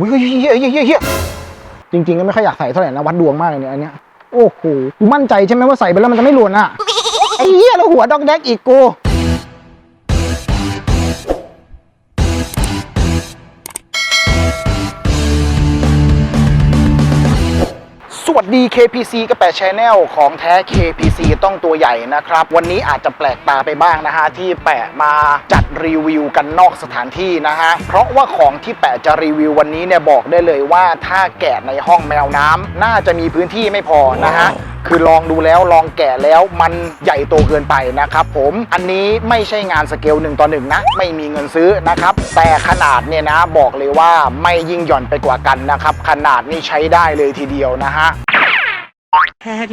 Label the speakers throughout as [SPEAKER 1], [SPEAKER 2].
[SPEAKER 1] วิ่งเฮ้ยเฮียเฮียเฮียเฮียจริงๆก็ไม่ค่อยอยากใส่เท่าไหร่นะวัดดวงมากเลยเนี่ยอันเนี้ยโอ้โหกูมั่นใจใช่ไหมว่าใส่ไปแล้วมันจะไม่หล่นอะไอ้เหี้ยแล้วหัวดอกแดกอีกกู วัสดี KPC กระแปะ Channel ของแท้ KPC ต้องตัวใหญ่นะครับ วันนี้อาจจะแปลกตาไปบ้างนะฮะ ที่แปะมาจัดรีวิวกันนอกสถานที่นะฮะ เพราะว่าของที่แปะจะรีวิววันนี้เนี่ยบอกได้เลยว่าถ้าแกะในห้องแมวน้ำน่าจะมีพื้นที่ไม่พอนะฮะคือลองดูแล้วลองแกะแล้วมันใหญ่โตเกินไปนะครับผมอันนี้ไม่ใช่งานสเกลหนึ่งต่อหนึ่งนะ ไม่มีเงินซื้อนะครับ แต่ขนาดเนี่ยนะบอกเลยว่าไม่ยิ่งหย่อนไปกว่ากันนะครับ ขนาดนี้ใช้ได้เลยทีเดียวนะฮะ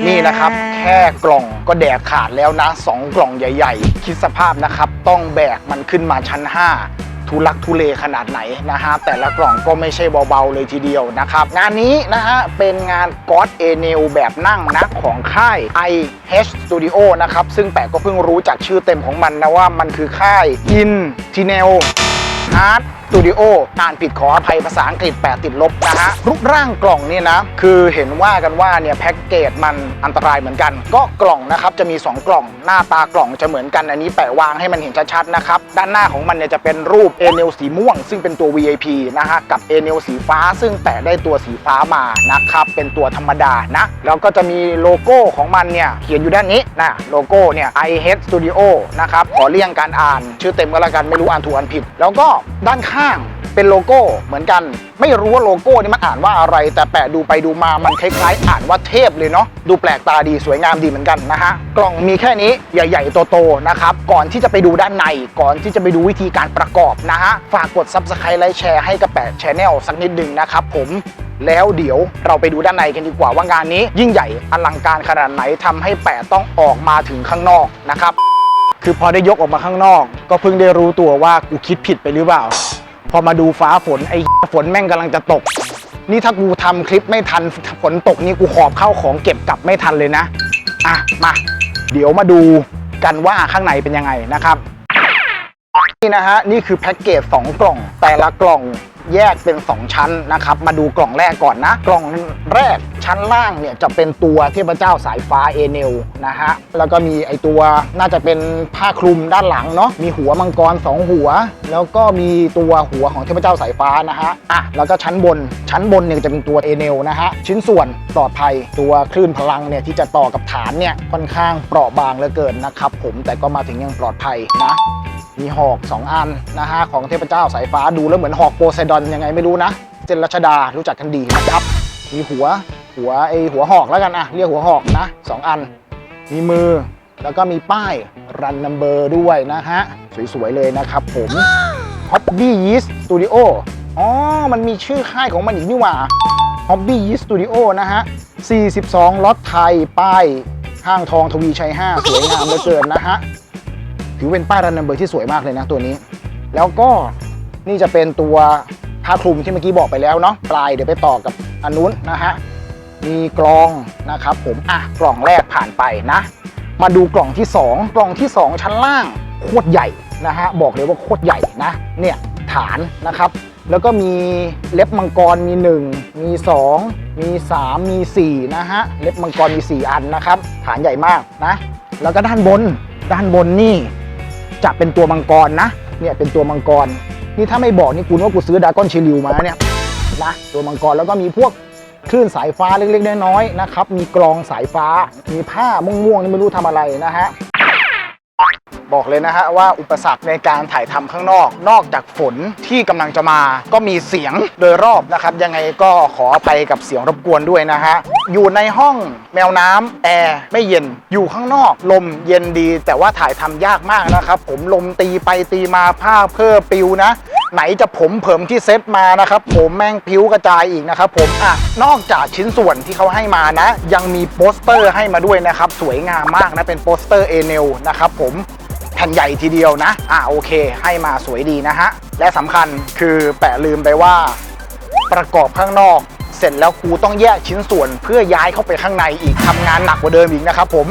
[SPEAKER 1] นี่นะครับ แค่กล่องก็แดกขาดแล้วนะ 2 กล่องใหญ่ ๆ คิดสภาพนะครับ ต้องแบกมันขึ้นมาชั้น 5ทุลักทุเลขนาดไหนนะฮะแต่ละกล่องก็ไม่ใช่เบาๆเลยทีเดียวนะครับ งานนี้นะฮะเป็นงาน God a n e l แบบนั่งนะของค่าย IH Studio นะครับ ซึ่งแปะก็เพิ่งรู้จากชื่อเต็มของมันนะว่ามันคือค่าย In t i n e l Hard Studio อ่านผิดขออภัยภาษาอังกฤษ 8 ติดลบนะฮะ รูปร่างกล่องเนี่ยนะ คือเห็นว่ากันว่าเนี่ยแพ็กเกจมันอันตรายเหมือนกัน ก็กล่องนะครับจะมี 2 กล่อง หน้าตากล่องจะเหมือนกันอันนี้แปะวางให้มันเห็นชัดๆนะครับ ด้านหน้าของมันเนี่ยจะเป็นรูปเอเนลสีม่วง ซึ่งเป็นตัว VIP นะฮะกับเอเนลสีฟ้า ซึ่งแปะได้ตัวสีฟ้ามานะครับเป็นตัวธรรมดานะแล้วก็จะมีโลโก้ของมันเนี่ยเขียนอยู่ด้านนี้นะโลโก้เนี่ย iHead Studio นะครับขอเลี่ยงการอ่าน ชื่อเต็มก็แล้วกันไม่รู้อ่านถูกอ่านผิด แล้วก็ด้านข้างเป็นโลโก้เหมือนกัน ไม่รู้ว่าโลโก้นี่มันอ่านว่าอะไร แต่แปะดูไปดูมามันคล้ายๆ อ่านว่าเทพเลยเนาะดูแปลกตาดีสวยงามดีเหมือนกันนะฮะกล่องมีแค่นี้ใหญ่ๆโตๆนะครับก่อนที่จะไปดูด้านในก่อนที่จะไปดูวิธีการประกอบนะฮะฝากกด Subscribe ไลค์แชร์ให้กับแปะ Channel สักนิดหนึ่งนะครับผมแล้วเดี๋ยวเราไปดูด้านในกันดีกว่าว่างานนี้ ยิ่งใหญ่อลังการขนาดไหนทำให้แปะต้องออกมาถึงข้างนอกนะครับคือพอได้ยกออกมาข้างนอก ก็เพิ่งได้รู้ตัวว่ากูคิดผิดไปหรือเปล่า พอมาดูฟ้าฝนไอ้ฝนแม่งกำลังจะตก นี่ถ้ากูทำคลิปไม่ทันฝนตกนี่กูหอบเข้าของเก็บกลับไม่ทันเลยนะ อะ มา เดี๋ยวมาดูกันว่าข้างในเป็นยังไงนะครับ นี่นะฮะ นี่คือแพ็กเกจ2กล่อง แต่ละกล่อง แยกเป็น 2 ชั้นนะครับ มาดูกล่องแรกก่อนนะ กล่องแรกชั้นล่างเนี่ยจะเป็นตัวเทพเจ้าสายฟ้าเอเนลนะฮะ แล้วก็มีไอตัวน่าจะเป็นผ้าคลุมด้านหลังเนาะ มีหัวมังกร 2 หัว แล้วก็มีตัวหัวของเทพเจ้าสายฟ้านะฮะ อะ แล้วก็ชั้นบน ชั้นบนเนี่ยจะเป็นตัวเอเนลนะฮะ ชิ้นส่วนปลอดภัย ตัวคลื่นพลังเนี่ยที่จะต่อกับฐานเนี่ยค่อนข้างเปราะบางเหลือเกินนะครับผม แต่ก็มาถึงยังปลอดภัยนะ มีหอก 2 อันนะฮะของเทพเจ้าสายฟ้าดูแล้วเหมือนหอกโปไซดอนยังไงไม่รู้นะ เจนรัชดารู้จักกันดีนะครับ มีหัวหัวไอหัวหอกแล้วกันอะเรียกหัวหอกนะสองอัน มีมือแล้วก็มีป้ายรันนัมเบอร์ด้วยนะฮะ สวย ๆ เลยนะครับผม Hobby Yeast Studio อ๋อ มันมีชื่อค่ายของมันอีกนี่หว่า Hobby Yeast Studio นะฮะ 42 ล็อตไทย ป้ายห้างทองทวีชัย 5 สวยงามเหลือเกินนะฮะ ถือเป็นป้ายรันนัมเบอร์ที่สวยมากเลยนะตัวนี้ แล้วก็นี่จะเป็นตัวผ้าคลุมที่เมื่อกี้บอกไปแล้วเนาะปลายเดี๋ยวไปต่อกับอันนู้นนะฮะมีกลองนะครับผมอะกล่องแรกผ่านไปนะ มาดูกล่องที่ 2 กล่องที่ 2 ชั้นล่างโคตรใหญ่นะฮะบอกเลยว่าโคตรใหญ่นะเนี่ยฐานนะครับแล้วก็มีเล็บมังกรมี 1 มี 2 มี 3 มี4นะฮะเล็บมังกรมี 4 อันนะครับ ฐานใหญ่มากนะ แล้วก็ด้านบนด้านบนนี่ จะเป็นตัวมังกรนะ เนี่ยเป็นตัวมังกร นี่ถ้าไม่บอกนี่กูนึกว่ากูซื้อดากอนชิลิวมาเนี่ยนะตัวมังกรแล้วก็มีพวกคลื่นสายฟ้าเล็กๆน้อยๆนะครับ มีกรองสายฟ้า มีผ้าม่วงๆนี่ไม่รู้ทำอะไรนะฮะ บอกเลยนะฮะว่าอุปสรรคในการถ่ายทำข้างนอก นอกจากฝนที่กำลังจะมา ก็มีเสียงโดยรอบนะครับ ยังไงก็ขออภัยกับเสียงรบกวนด้วยนะฮะอยู่ในห้องแมวน้ำแอร์ไม่เย็นอยู่ข้างนอก ลมเย็นดี แต่ว่าถ่ายทำยากมากนะครับ ผมลมตีไปตีมาผ้าเพ้อปิวนะไหนจะผมเผิมที่เซ็ตมานะครับ ผมแม่งพิ้วกระจายอีกนะครับผมอะนอกจากชิ้นส่วนที่เขาให้มานะ ยังมีโปสเตอร์ให้มาด้วยนะครับ สวยงามมากนะ เป็นโปสเตอร์เอเนลนะครับผม ผ่นใหญ่ทีเดียวนะ อ่าโอเค ให้มาสวยดีนะฮะ และสำคัญคือแปะลืมไปว่า ประกอบข้างนอก เสร็จแล้วกูต้องแยกชิ้นส่วนเพื่อย้ายเข้าไปข้างในอีกทำงานหนักกว่าเดิมอีกนะครับผม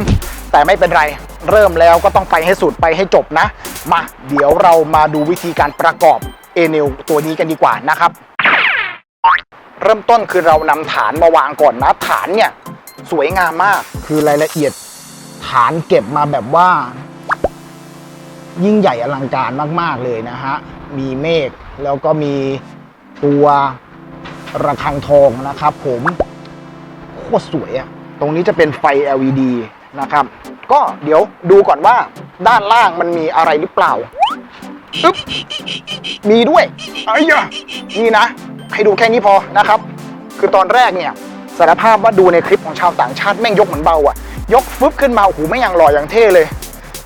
[SPEAKER 1] แต่ไม่เป็นไรเริ่มแล้วก็ต้องไปให้สุดไปให้จบนะ มาเดี๋ยวเรามาดูวิธีการประกอบเอเนลตัวนี้กันดีกว่านะครับ เริ่มต้นคือเรานำฐานมาวางก่อนนะ ฐานเนี่ยสวยงามมากคือรายละเอียดฐานเก็บมาแบบว่า ยิ่งใหญ่อลังการมาก ๆ เลยนะฮะ มีเมฆแล้วก็มีตัวระฆังทองนะครับผมโคตรสวยอะตรงนี้จะเป็นไฟ LED นะครับ ก็เดี๋ยวดูก่อนว่าด้านล่างมันมีอะไรหรือเปล่าอึ๊บมีด้วยไอ้ยะนี่นะ ให้ดูแค่นี้พอนะครับ คือตอนแรกเนี่ยสารภาพว่าดูในคลิปของชาวต่างชาติแม่งยกเหมือนเบาอะยกฟึบขึ้นมาโอ้โหไม่งย่างหล่ออย่างเท่เลย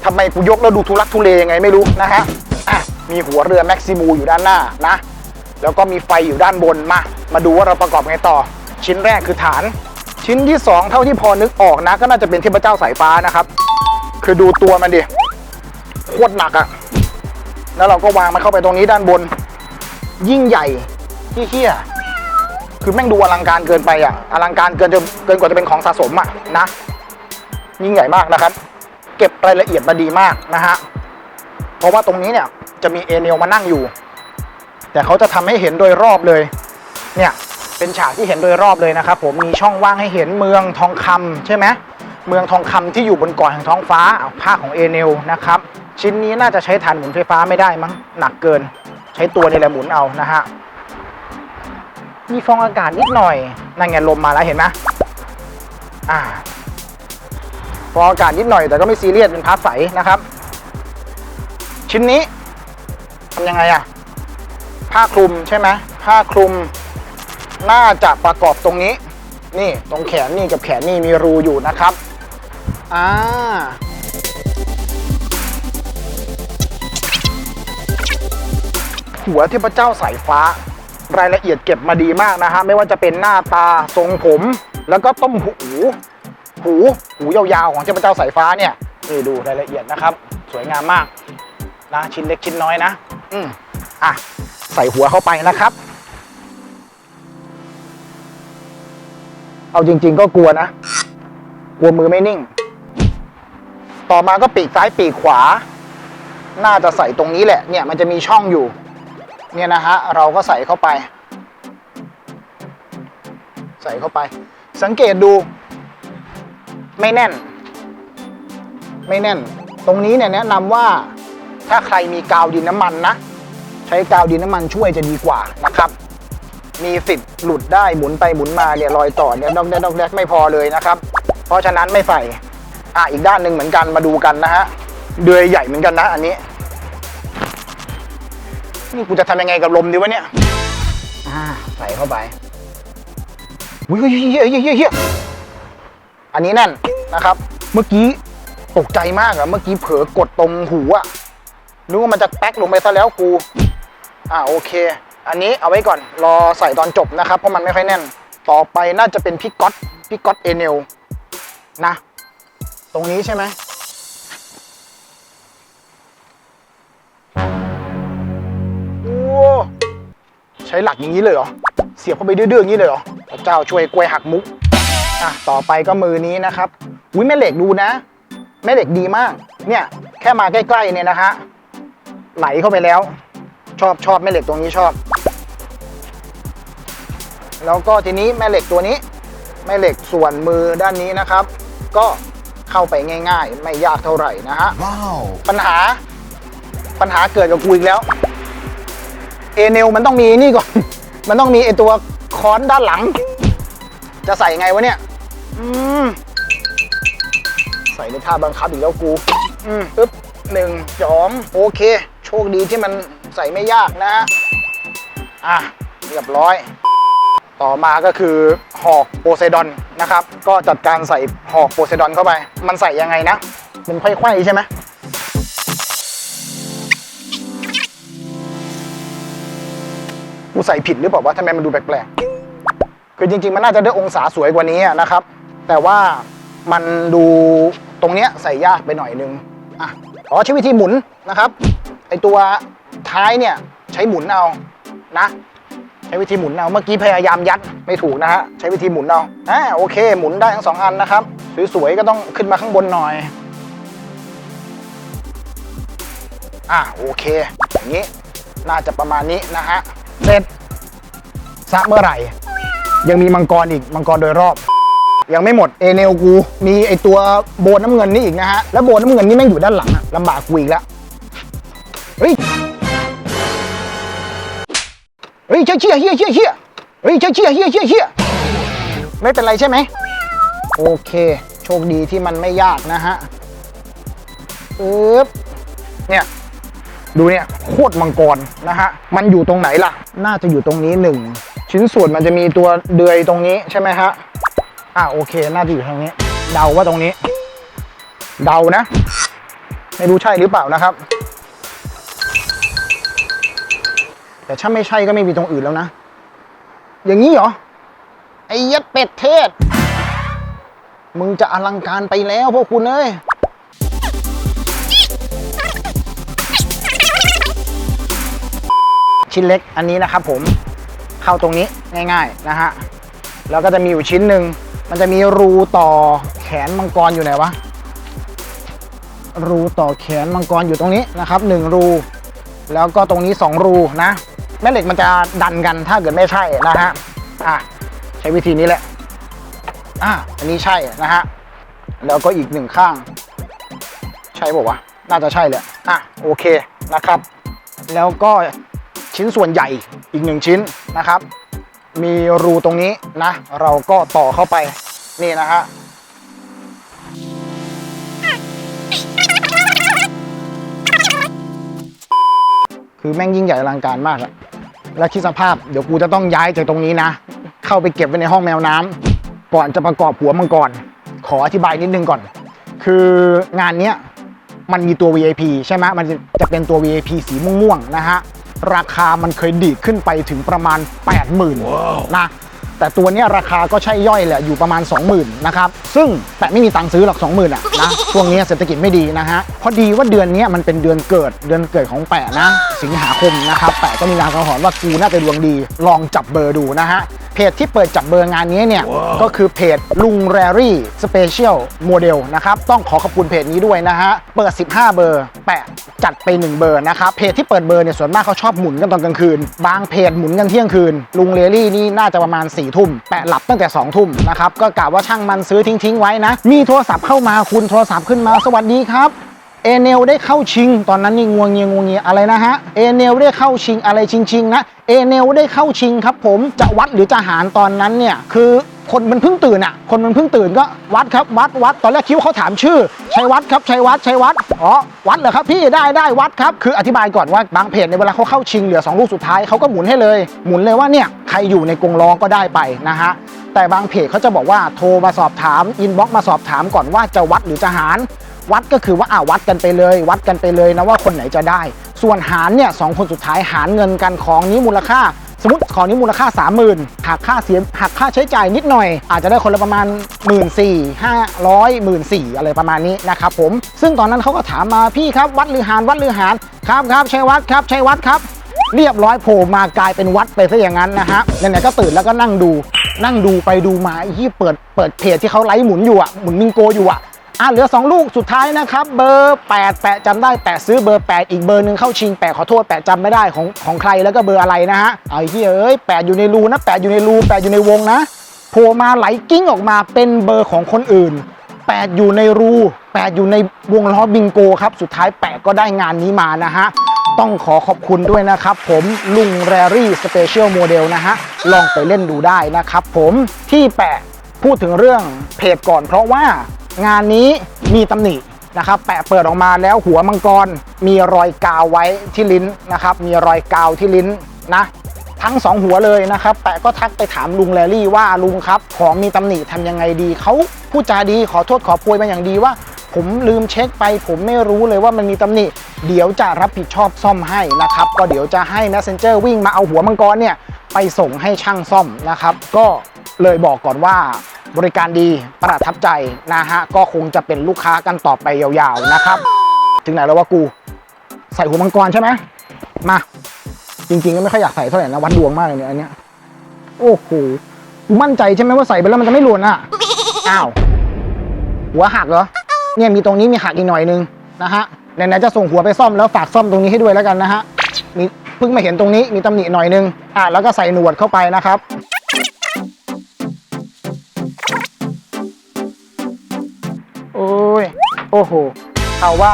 [SPEAKER 1] ทำไมกูยกแล้วดูทุลักทุเลยังไงไม่รู้นะฮะอะมีหัวเรือแม็กซิมูอยู่ด้านหน้านะ แล้วก็มีไฟอยู่ด้านบนมา มาดูว่าเราประกอบไงต่อ ชิ้นแรกคือฐาน ชิ้นที่ 2 เท่าที่พอนึกออกนะ ก็น่าจะเป็นเทพเจ้าสายฟ้านะครับ คือดูตัวมันดิโคตรหนักอะแล้วเราก็วางมันเข้าไปตรงนี้ด้านบน ยิ่งใหญ่เฮี้ยคือแม่งดูอลังการเกินไปอะอลังการเกินจะเกินกว่าจะเป็นของสะสมอะนะ ยิ่งใหญ่มากนะครับ เก็บรายละเอียดมาดีมากนะฮะ เพราะว่าตรงนี้เนี่ยจะมีเอเนลมานั่งอยู่ แต่เขาจะทำให้เห็นโดยรอบเลย เนี่ยเป็นฉากที่เห็นโดยรอบเลยนะครับผมมีช่องว่างให้เห็นเมืองทองคำใช่ไหมเมืองทองคำที่อยู่บนเกาะแห่งท้องฟ้าอะภาของเอเนลนะครับชิ้นนี้น่าจะใช้ฐานหมุนไฟฟ้าไม่ได้มั้งหนักเกิน ใช้ตัวนี่แหละหมุนเอานะฮะมีฟองอากาศนิดหน่อยนั่นไงลมมาแล้วเห็นไหมอ่า ฟองอากาศนิดหน่อยแต่ก็ไม่ซีเรียสเป็นพาร์ทใสนะครับ ชิ้นนี้ทำยังไงอะผ้าคลุมใช่ไหมผ้าคลุมน่าจะประกอบตรงนี้ นี่ตรงแขนนี่กับแขนนี่มีรูอยู่นะครับอ่าหัวเทพเจ้าสายฟ้ารายละเอียดเก็บมาดีมากนะฮะไม่ว่าจะเป็นหน้าตาทรงผม แล้วก็ต้มหู หูหูยาวๆของเทพเจ้าสายฟ้าเนี่ยนี่ดูรายละเอียดนะครับ สวยงามมากนะชิ้นเล็กชิ้นน้อยนะ อืมอะใส่หัวเข้าไปนะครับ เอาจริง ๆ ก็กลัวนะ กลัวมือไม่นิ่ง ต่อมาก็ปีกซ้ายปีกขวา น่าจะใส่ตรงนี้แหละ เนี่ยมันจะมีช่องอยู่ เนี่ยนะฮะเราก็ใส่เข้าไป ใส่เข้าไป สังเกตดู ไม่แน่น ไม่แน่น ตรงนี้เนี่ยแนะนำว่าถ้าใครมีกาวดินน้ำมันนะ ใช้กาวดินน้ำมันช่วยจะดีกว่านะครับ มีสิทธิ์หลุดได้หมุนไปหมุนมาเนี่ยรอยต่อเนี่ยดอกแดกดอกแดกไม่พอเลยนะครับ เพราะฉะนั้นไม่ใส่อะอีกด้านหนึ่งเหมือนกันมาดูกันนะฮะเดือยใหญ่เหมือนกันนะอันนี้นี่กูจะทำยังไงกับลมดีวะเนี่ยอ่าใส่เข้าไปอุ้ยเฮ้ยเฮ้ยเฮ้ยเฮ้ยเฮ้ยอันนี้แน่น นะครับ เมื่อกี้ตกใจมากอะเมื่อกี้เผลอกดตรงหูอะนึกว่ามันจะแป๊กลงไปซะแล้วกู อ่าโอเค อันนี้เอาไว้ก่อน รอใส่ตอนจบนะครับ เพราะมันไม่ค่อยแน่น ต่อไปน่าจะเป็นพี่ก๊อตพี่ก๊อตเอเนลนะ ตรงนี้ใช่ไหมโอ้ใช้หลักอย่างนี้เลยเหรอ เสียบเข้าไปดื้อๆอย่างนี้เลยเหรอพระเจ้าช่วยกล้วยหักมุก อะต่อไปก็มือนี้นะครับอุ้ยแม่เหล็กดูนะ แม่เหล็กดีมาก เนี่ยแค่มาใกล้ๆเนี่ยนะฮะไหลเข้าไปแล้ว ชอบชอบแม่เหล็กตรงนี้ชอบ แล้วก็ทีนี้แม่เหล็กตัวนี้ แม่เหล็กส่วนมือด้านนี้นะครับ ก็เข้าไปง่าย ๆ ไม่ยากเท่าไหร่นะฮะ
[SPEAKER 2] Wow.
[SPEAKER 1] ปัญหาปัญหาเกิดกับกูอีกแล้วเอเนลมันต้องมีนี่ก่อน มันต้องมีไอตัวค้อนด้านหลัง จะใส่ไงวะเนี่ยอืม ใส่ในท่าบังคับอีกแล้วกู อืมอึ๊บหนึ่งสองโอเค โชคดีที่มันใส่ไม่ยากนะ อะ เรียบร้อย ต่อมาก็คือหอกโพไซดอนนะครับ ก็จัดการใส่หอกโพไซดอนเข้าไป มันใส่ยังไงนะเป็นไขว้ๆใช่ไหมกูใส่ผิดหรือเปล่าวะทำไมมันดูแปลกๆ คือจริงๆ มันน่าจะได้องศาสวยกว่านี้อะนะครับ แต่ว่ามันดูตรงเนี้ยใส่ยากไปหน่อยนึงอะอ๋อใช้วิธีหมุนนะครับไอตัวท้ายเนี่ยใช้หมุนเอานะ ใช้วิธีหมุนเอาเมื่อกี้พยายามยัดไม่ถูกนะฮะใช้วิธีหมุนเอาอ่าโอเค หมุนได้ทั้งสองอันนะครับสวยๆก็ต้องขึ้นมาข้างบนหน่อยอะโอเคอย่างนี้น่าจะประมาณนี้นะฮะเสร็จสระเมื่อไหร่ ยังมีมังกรอีกมังกรโดยรอบ ยังไม่หมดเอเนลกูมีไอตัวโบนน้ำเงินนี่อีกนะฮะ แล้วโบนน้ำเงินนี่แม่งอยู่ด้านหลังอะลำบากกูอีกแล้วเฮ้ยเฮ้ยเชี่ยเชี่ยเชี่ยเชี่ยเชี่ยเฮ้ยเชี่ยเชี่ยเชี่ยเชี่ยเชี่ยไม่เป็นไรใช่ไหมโอเค โชคดีที่มันไม่ยากนะฮะปึ๊บเนี่ยดูเนี่ยโคตรมังกรนะฮะ มันอยู่ตรงไหนล่ะ น่าจะอยู่ตรงนี้หนึ่งชิ้นส่วนมันจะมีตัวเดือยตรงนี้ใช่ไหมฮะ อ่าโอเคน่าจะอยู่ทางนี้ เดาว่าตรงนี้ เดานะ ไม่รู้ใช่หรือเปล่านะครับ แต่ถ้าไม่ใช่ก็ไม่มีตรงอื่นแล้วนะ อย่างนี้เหรอ ไอ้ยัดเป็ดเทศ มึงจะอลังการไปแล้วพวกคุณเอ้ยชิ้นเล็กอันนี้นะครับผมเข้าตรงนี้ง่าย ๆ นะฮะ แล้วก็จะมีอยู่ชิ้นหนึ่ง มันจะมีรูต่อแขนมังกรอยู่ไหนวะ รูต่อแขนมังกรอยู่ตรงนี้นะครับหนึ่งรู แล้วก็ตรงนี้สองรูนะ แม่เหล็กมันจะดันกันถ้าเกิดไม่ใช่นะฮะ อะใช้วิธีนี้แหละ อะอันนี้ใช่นะฮะ แล้วก็อีกหนึ่งข้าง ใช่บอกว่าวะ น่าจะใช่แหละ อะโอเคนะครับ แล้วก็ชิ้นส่วนใหญ่อีกหนึ่งชิ้นนะครับ มีรูตรงนี้นะ เราก็ต่อเข้าไป นี่นะฮะคือแม่งยิ่งใหญ่อลังการมากอะแล้วคิดสภาพเดี๋ยวกูจะต้องย้ายจากตรงนี้นะ เข้าไปเก็บไว้ในห้องแมวน้ำก่อนจะประกอบหัวมังกร ขออธิบายนิดนึงก่อน คืองานเนี้ยมันมีตัว VIP ใช่ไหมมันจะจะเป็นตัว VIP สีม่วงๆนะฮะ ราคามันเคยดีดขึ้นไปถึงประมาณ 80,000นะ แต่ตัวนี้ราคาก็ใช่ย่อยแหละอยู่ประมาณ 20,000นะครับซึ่งแต่ไม่มีตังค์ซื้อหรอก20,000อะนะช่วงนี้เศรษฐกิจไม่ดีนะฮะพอดีว่าเดือนนี้มันเป็นเดือนเกิดเดือนเกิดของแปะนะ สิงหาคมนะครับแปะก็มีรางสังหรณ์ว่ากูน่าจะดวงดี ลองจับเบอร์ดูนะฮะเพจที่เปิดจับเบอร์งานนี้เนี่ยก็คือเพจลุงแรรี่สเปเชียลโมเดลนะครับ ต้องขอขอบคุณเพจนี้ด้วยนะฮะ เปิด 15 เบอร์แปะจัดไป 1 เบอร์นะครับ เพจที่เปิดเบอร์เนี่ยส่วนมากเขาชอบหมุนกันตอนกลางคืน บางเพจหมุนกันเที่ยงคืน ลุงเรรี่นี่น่าจะประมาณ4ี่ทุ่มแปะหลับตั้งแต่2องทุ่มนะครับ ก็กะว่าช่างมันซื้อทิ้งๆไว้นะ มีโทรศัพท์เข้ามาคุณโทรศัพท์ขึ้นมาสวัสดีครับ เอเนลได้เข้าชิง ตอนนั้นนี่งวงเงียงวงเงียอะไรนะฮะเอเนลได้เข้าชิงอะไรชิงๆนะเอเนลได้เข้าชิงครับผมจะวัดหรือจะหารตอนนั้นเนี่ยคือคนมันเพิ่งตื่นอะ คนมันเพิ่งตื่นก็วัดครับวัดวัดตอนแรกคิดว่าเขาถามชื่อชัยวัดครับชัยวัดชัยวัดอ๋อวัดเหรอครับพี่ได้ได้วัดครับ คืออธิบายก่อนว่าบางเพจในเวลาเขาเข้าชิงเหลือสองลูกสุดท้ายเขาก็หมุนให้เลย หมุนเลยว่าเนี่ยใครอยู่ในกรงล้อก็ได้ไปนะฮะแต่บางเพจเขาจะบอกว่าโทรมาสอบถามอินบ็อกมาสอบถามก่อนว่าจะวัดหรือจะหาร วัดก็คือว่าอ่าวัดกันไปเลย วัดกันไปเลยนะว่าคนไหนจะได้ ส่วนหารเนี่ยสองคนสุดท้ายหารเงินกันของนี้มูลค่า สมมติของนี้มูลค่า 30,000หักค่าเสียหักค่าใช้จ่ายนิดหน่อย อาจจะได้คนละประมาณ 1 4 0 0 0 500 1 4 0 0อะไรประมาณนี้นะครับผมซึ่งตอนนั้นเขาก็ถามมาพี่ครับวัดหรือหารวัดหรือหารครับครับใช่วัดครับใช่วัดครับ เรียบร้อยโผล่มากลายเป็นวัดไปซะอย่างนั้นนะฮะไหนๆก็ตื่นแล้วก็นั่งดูนั่งดูไปดูมาไอ้ที่เปิดเปิดเพจที่เขาไลฟ์หมุนอยู่อะหมุนมิงโกอยู่อะ อะเหลือ 2 ลูกสุดท้ายนะครับ เบอร์8แปะจำได้แปะซื้อเบอร์ 8 อีกเบอร์หนึ่งเข้าชิงแปะขอโทษแปะจำไม่ได้ของของใครแล้วก็เบอร์อะไรนะฮะไอ้เฮ้ยเอ้ยแปะอยู่ในรูนะแปะอยู่ในรูแปะอยู่ในวงนะโผล่มาไหลกิ้งออกมาเป็นเบอร์ของคนอื่นแปะอยู่ในรูแปะอยู่ในวงล้อบิงโกครับสุดท้ายแปะก็ได้งานนี้มานะฮะต้องขอขอบคุณด้วยนะครับ ผมลุงแรรี่สเปเชียลโมเดลนะฮะลองไปเล่นดูได้นะครับผมที่แปะพูดถึงเรื่องเพจก่อนเพราะว่า งานนี้มีตำหนินะครับ แปะเปิดออกมาแล้วหัวมังกร มีรอยกาวไว้ที่ลิ้นนะครับ มีรอยกาวที่ลิ้นนะทั้งสองหัวเลยนะครับ แปะก็ทักไปถามลุงแรรี่ว่าลุงครับ ของมีตำหนิทำยังไงดี เขาพูดจาดีขอโทษขอโพยมาอย่างดีว่า ผมลืมเช็คไป ผมไม่รู้เลยว่ามันมีตำหนิ เดี๋ยวจะรับผิดชอบซ่อมให้นะครับ ก็เดี๋ยวจะให้ Messenger วิ่งมาเอาหัวมังกรเนี่ย ไปส่งให้ช่างซ่อมนะครับ ก็ เลยบอกก่อนว่าบริการดีประทับใจนะฮะ ก็คงจะเป็นลูกค้ากันต่อไปยาวๆนะครับ ถึงไหนแล้วว่ากู ใส่หัวมังกรใช่ไหมมา จริงๆก็ไม่ค่อยอยากใส่เท่าไหร่นะวัดดวงมากเลยเนี่ยอันเนี้ยโอ้โหมั่นใจใช่ไหมว่าใส่ไปแล้วมันจะไม่หล่นอะอ้าวหัวหักเหรอเนี่ยมีตรงนี้มีหักอีกหน่อยนึงนะฮะไหนๆจะส่งหัวไปซ่อมแล้วฝากซ่อมตรงนี้ให้ด้วยแล้วกันนะฮะมีเพิ่งมาเห็นตรงนี้มีตำหนิหน่อยนึงอะแล้วก็ใส่หนวดเข้าไปนะครับ โอ้โหเอาว่า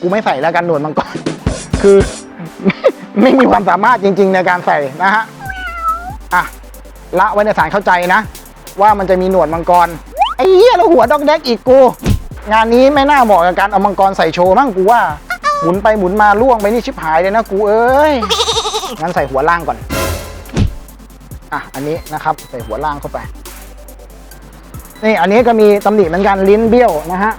[SPEAKER 1] กูไม่ใส่แล้วกันหนวดมังกรคือ ไม่มีความสามารถจริง ๆ ในการใส่นะฮะอะละไว้ในฐานเข้าใจนะ ว่ามันจะมีหนวดมังกรไอ้เหี้ยแล้วหัวดอกแดกอีกกู งานนี้ไม่น่าเหมาะกับการเอามังกรใส่โชว์มั้งกูว่า หมุนไปหมุนมาล่วงไปนี่ชิบหายเลยนะกูเอ้ยงั้นใส่หัวล่างก่อนอะอันนี้นะครับใส่หัวล่างเข้าไปนี่อันนี้ก็มีตำหนิเหมือนกันลิ้นเบี้ยวนะฮะ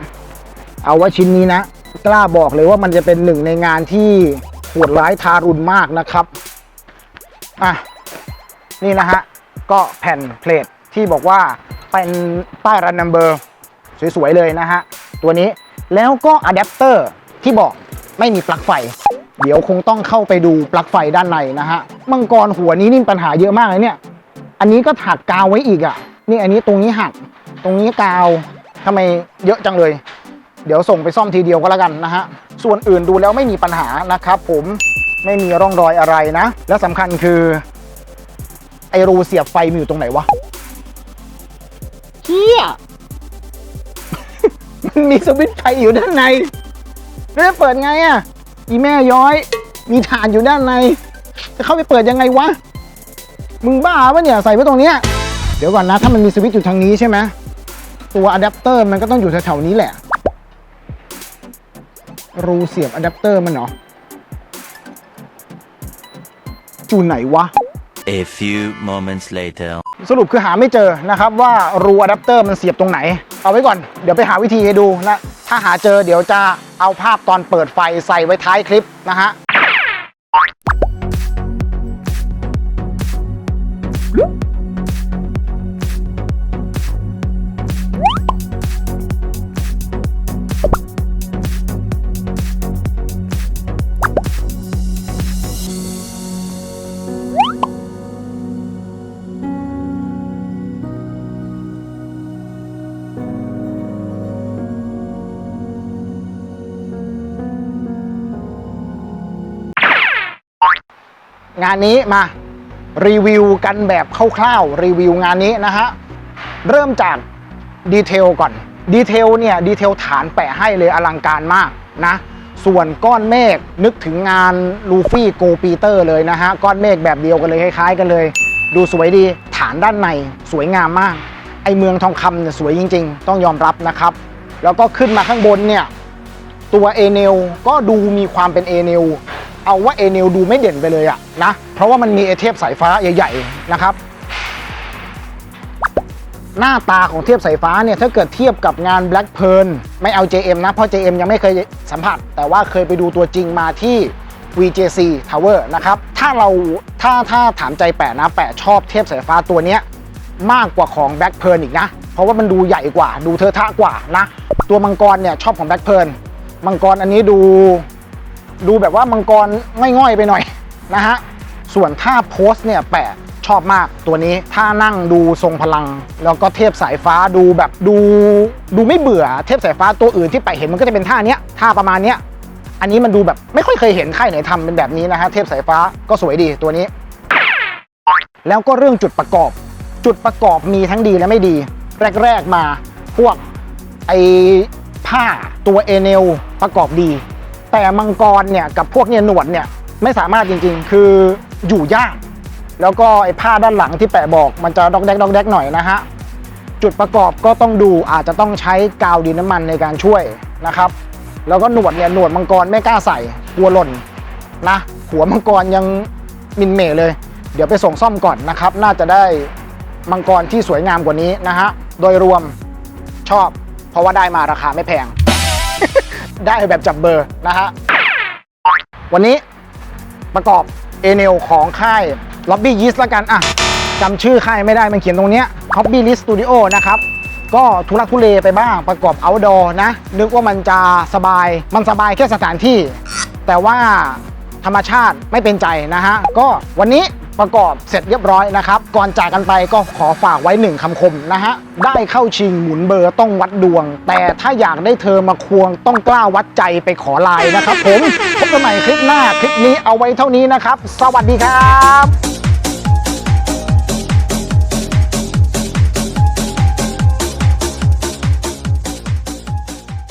[SPEAKER 1] เอาว่าชิ้นนี้นะ กล้าบอกเลยว่ามันจะเป็นหนึ่งในงานที่โหดร้ายทารุณมากนะครับอะนี่นะฮะ ก็แผ่นเพลทที่บอกว่าเป็นป้ายรันนัมเบอร์สวยๆเลยนะฮะ ตัวนี้แล้วก็อะแดปเตอร์ที่บอกไม่มีปลั๊กไฟ เดี๋ยวคงต้องเข้าไปดูปลั๊กไฟด้านในนะฮะ มังกรหัวนี้นี่ปัญหาเยอะมากเลยเนี่ย อันนี้ก็ถักกาวไว้อีกอะ่ะ นี่อันนี้ตรงนี้หัก ตรงนี้กาวทำไมเยอะจังเลย เดี๋ยวส่งไปซ่อมทีเดียวก็แล้วกันนะฮะ ส่วนอื่นดูแล้วไม่มีปัญหานะครับผมไม่มีร่องรอยอะไรนะ และสำคัญคือไอรูเสียบไฟมีอยู่ตรงไหนวะเฮียมันมีสวิตช์ไฟอยู่ด้านในแล้วจะเปิดไงอะ่ะอีแม่ย้อย มีฐานอยู่ด้านใน จะเข้าไปเปิดยังไงวะ มึงบ้าปะเนี่ยใส่ไว้ตรงเนี้ยเดี๋ยวก่อนนะ ถ้ามันมีสวิตช์อยู่ทางนี้ใช่ไหมตัวอะแดปเตอร์มันก็ต้องอยู่แถวๆนี้แหละ รูเสียบอะแดปเตอร์มันเหรอจูไหนวะ
[SPEAKER 2] A few moments later.
[SPEAKER 1] สรุปคือหาไม่เจอนะครับว่ารูอะแดปเตอร์มันเสียบตรงไหน เอาไว้ก่อน เดี๋ยวไปหาวิธีให้ดูนะ ถ้าหาเจอเดี๋ยวจะเอาภาพตอนเปิดไฟใส่ไว้ท้ายคลิปนะฮะ งานนี้มารีวิวกันแบบคร่าวๆรีวิวงานนี้นะฮะ เริ่มจากดีเทลก่อนดีเทลเนี่ยดีเทลฐานแปะให้เลยอลังการมากนะ ส่วนก้อนเมฆนึกถึงงานลูฟี่โกปีเตอร์เลยนะฮะ ก้อนเมฆแบบเดียวกันเลยคล้ายๆกันเลย ดูสวยดีฐานด้านในสวยงามมาก ไอเมืองทองคำเนี่ยสวยจริง ๆ ต้องยอมรับนะครับ แล้วก็ขึ้นมาข้างบนเนี่ย ตัวเอเนลก็ดูมีความเป็นเอเนล เอาว่าเอเนลดูไม่เด่นไปเลยอะนะ เพราะว่ามันมีเอเทปสายฟ้าใหญ่ๆนะครับ หน้าตาของเทียบสายฟ้าเนี่ยถ้าเกิดเทียบกับงาน Black p e a r l ไม่เอา JM นะ เพราะ JM ยังไม่เคยสัมผัส แต่ว่าเคยไปดูตัวจริงมาที่ VJC Tower นะครับ ถ้าเราถ้าถ้าถามใจแปะนะแปะชอบเทียบสายฟ้าตัวเนี้ยมากกว่าของแบ็คเพ r l อีกนะ เพราะว่ามันดูใหญ่กว่าดูเทอะทะกว่านะ ตัวมังกรเนี่ยชอบของแบ็คเพ r l มังกรอันนี้ดู ดูแบบว่ามังกรง่อยๆไปหน่อยนะฮะ ส่วนท่าโพสเนี่ยแปะชอบมากตัวนี้ท่านั่งดูทรงพลัง แล้วก็เทพสายฟ้าดูแบบดูดูไม่เบื่อเทพสายฟ้าตัวอื่นที่ไปเห็นมันก็จะเป็นท่าเนี้ยท่าประมาณเนี้ยอันนี้มันดูแบบไม่ค่อยเคยเห็นใค่ายไหนทำเป็นแบบนี้นะฮะเทพสายฟ้าก็สวยดีตัวนี้ แล้วก็เรื่องจุดประกอบ จุดประกอบมีทั้งดีและไม่ดี แรก ๆมาพวกไอผ้าตัวเอเนลประกอบดี แต่มังกรเนี่ยกับพวกเนี่ยหนวดเนี่ยไม่สามารถจริงๆ คืออยู่ยาก แล้วก็ไอ้ผ้าด้านหลังที่แปะบอกมันจะดอกแดกดอกแดกหน่อยนะฮะ จุดประกอบก็ต้องดูอาจจะต้องใช้กาวดินน้ำมันในการช่วยนะครับ แล้วก็หนวดเนี่ยหนวดมังกรไม่กล้าใส่กลัวหล่นนะหัวมังกรยังมินเมเลย เดี๋ยวไปส่งซ่อมก่อนนะครับ น่าจะได้มังกรที่สวยงามกว่านี้นะฮะ โดยรวมชอบ เพราะว่าได้มาราคาไม่แพง ได้แบบจับเบอร์นะฮะ วันนี้ประกอบเอเนลของค่าย Lobby y e a s t ละกันอะจำชื่อค่ายไม่ได้มันเขียนตรงเนี้ย Hobby List Studio นะครับก็ทุลักทุเลไปบ้างประกอบ outdoor นะ นึกว่ามันจะสบายมันสบายแค่สถานที่ แต่ว่าธรรมชาติไม่เป็นใจนะฮะ ก็วันนี้ ประกอบเสร็จเรียบร้อยนะครับ ก่อนจากกันไปก็ขอฝากไว้หนึ่งคำคมนะฮะ ได้เข้าชิงหมุนเบอร์ต้องวัดดวง แต่ถ้าอยากได้เธอมาควงต้องกล้าวัดใจไปขอไลายนะครับผมพบกันใหม่คลิปหน้า คลิปนี้เอาไว้เท่านี้นะครับ สวัสดีครับ